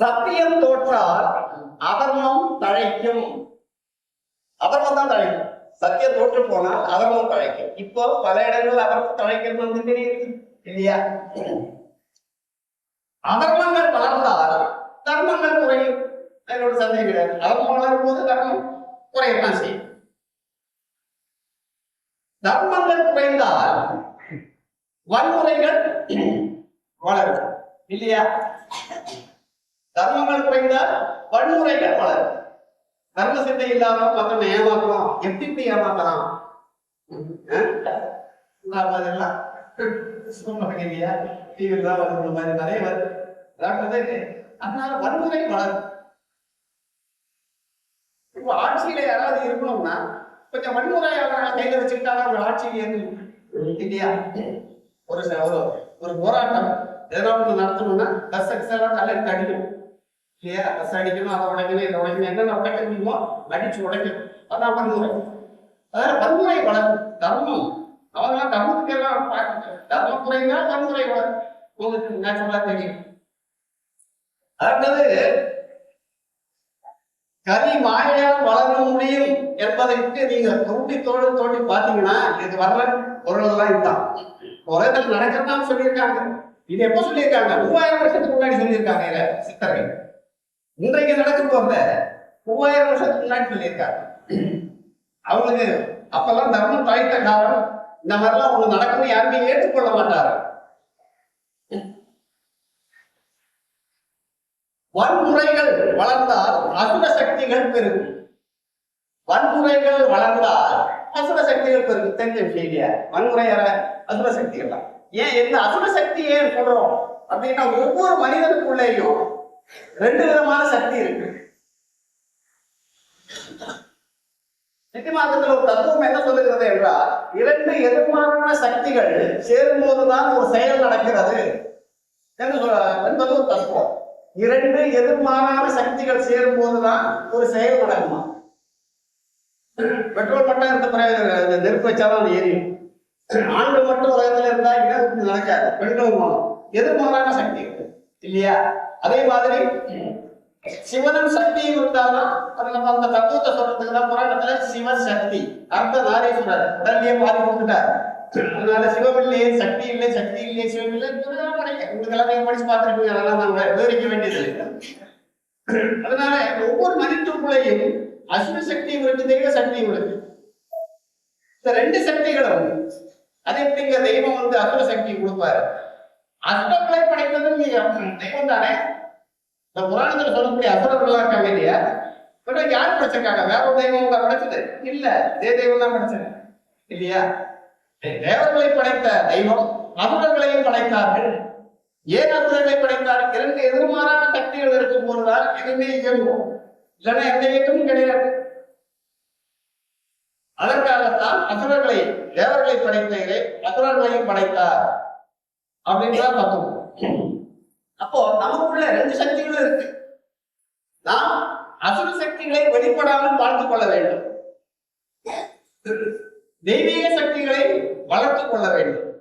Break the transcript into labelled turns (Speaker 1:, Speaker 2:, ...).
Speaker 1: சத்தியம் தோற்றால் அதர்மம் தழைக்கும். அதர்மம் தான் தழைக்கும். சத்தியம் தோற்று போனால் அதர்மம் தழைக்கும். இப்போ பல இடங்கள் அதர்மம் தழைக்கிறது வந்து தெரியுது இல்லையா? அதர்மங்கள் வளர்ந்தால் தர்மங்கள் குறையும். என்னோட சந்தேகம் கிடையாது அதர்மம் வளரும் போது தர்மம் குறையத்தான் செய்யும். தர்மங்கள் குறைந்தால் வன்முறைகள் வளரும் இல்லையா? தர்மங்கள் குறைந்தால் வன்முறைகள் வளரும் தர்ம சிந்தை இல்லாம மத்தவங்க ஏமாத்தலாம் எப்படி இப்படி ஏமாத்தலாம் அதெல்லாம் சொல்லுவாங்க இல்லையா டிவியில் தான் வருது மாதிரி நிறைய வருது அதாவது அதனால வன்முறை வளரும். இப்போ ஆட்சியில யாராவது இருக்கணும்னா கொஞ்சம் வன்முறையாளர்களை கையில வச்சுக்கிட்டாலும் அவங்க ஆட்சியில் இருந்து இல்லையா? ஒரு ச- ஒரு ஒரு போராட்டம். எதனா ஒண்ணு நடத்தணும்னா பஸ் எக்ஸெல்லாம் நல்ல எடுத்து அடிக்கணும் இல்லையா பஸ் அடிக்கணும் அதை உடைக்கணும் இதை உடைக்கணும் என்னென்ன உடைக்க முடியுமோ அடிச்சு உடைக்கணும் அதான் வன்முறை அதனால வன்முறை வளரும் தர்மம் அவங்களாம் தர்மத்துக்கு எல்லாம் பார்க்க தர்மம் குறைந்தா பன்முறை வளரும் உங்களுக்கு நேச்சுரலா தெரியும் அடுத்தது கரி மாயால் வளர முடியும் என்பதற்கு நீங்க தோண்டி தோண்டி தோண்டி பாத்தீங்கன்னா இது வர்ற பொருள்லாம் எல்லாம் இதுதான் உலகத்தில் நடக்கிறதா சொல்லியிருக்காங்க இது எப்ப சொல்லியிருக்காங்க மூவாயிரம் வருஷத்துக்கு முன்னாடி சொல்லியிருக்காங்க இத சித்தர்கள் இன்றைக்கு நடக்கும் போறத மூவாயிரம் வருஷத்துக்கு முன்னாடி சொல்லியிருக்காங்க. அவங்களுக்கு அப்பெல்லாம் தர்மம் தழைத்த காலம் இந்த மாதிரிலாம் ஒண்ணு நடக்கும்னு யாருமே ஏற்றுக்கொள்ள மாட்டாரு வன்முறைகள் வளர்ந்தால் அசுர சக்திகள் பெருகும். வன்முறைகள் வளர்ந்தால் அசுர சக்திகள் பெருகும். தெரிஞ்ச விஷயம் இல்லையா? வன்முறை அசுர சக்திகள் தான் ஏன்? எந்த அசுர சக்தி ஏன் சொல்றோம்? அப்படின்னா ஒவ்வொரு மனிதனுக்குள்ளேயும் ரெண்டு விதமான சக்தி இருக்கு. நித்தியமார்க்கத்தில் ஒரு தத்துவம் என்ன சொல்லுகிறது என்றால் இரண்டு எதிர்மாறான சக்திகள் சேரும்போதுதான் ஒரு செயல் நடக்கிறது. என்று சொல்ல- என்பது ஒரு தத்துவம். இரண்டு எதிர்மாறான சக்திகள் சேரும் போதுதான் ஒரு செயல் நடக்குமா? பெட்ரோல் மட்டும் இருந்த பிறகு நெருப்பு வச்சாலும் அது எரியும் ஆண்கள் மட்டும் உலகத்துல இருந்தா இடம் நடக்காது. பெண்கள் மூலம். எதிர்மாறான சக்தி. இருக்கு இல்லையா? அதே மாதிரி சிவனும் சக்தியும் இருந்தாலும் அது நம்ம அந்த தத்துவத்தை சொல்றதுக்கு தான் புராணத்துல சிவ சக்தி அர்த்த நாரீஸ்வரர் உடல்லயே பாதி கொடுத்துட்டார். அதனால சிவம் இல்லையே சக்தி இல்லை சக்தி இல்லையே சிவம் இல்லை இப்படிதான் உங்களுக்கு நீங்க படிச்சு பார்த்திருப்பீங்க நல்லா நான் விவரிக்க வேண்டியது அதனால ஒவ்வொரு மனிதனுக்குள்ளேயும் அசுர சக்தியும் இருக்கு தெய்வ சக்தியும் இருக்கு இந்த ரெண்டு சக்திகளும் அது எப்படிங்க தெய்வம் வந்து அசுர சக்தி கொடுப்பாரு? அசுரங்களை படைத்தது தெய்வம் தானே? இந்த புராணத்துல சொல்லக்கூடிய அசுரர்கள்லாம் இருக்காங்க இல்லையா? பட் யார் படைச்சிருக்காங்க? வேற ஒரு தெய்வம் தான் படைச்சது? இல்ல இதே தெய்வம் தான் படைச்சது. இல்லையா? தேவர்களை படைத்த தெய்வம் அசுரர்களையும் படைத்தார்கள். ஏன் அசுரர்களை படைத்தார்? இரண்டு எதிர்மாறான சக்திகள் இருக்கும் போதுதான் எதுவுமே இயங்கும் இல்லைன்னா எந்த இயக்கமும் கிடையாது. அதற்காகத்தான் அசுரர்களை தேவர்களை படைத்த இறை அசுரர்களையும் படைத்தார். அப்படின்னு தான் தத்துவம் அப்போ நமக்குள்ள ரெண்டு சக்திகளும் இருக்கு. நாம் அசுர சக்திகளை வெளிப்படாமல் வாழ்ந்து கொள்ள வேண்டும். தெய்வீக சக்திகளை வளர்த்துக் கொள்ள வேண்டும்.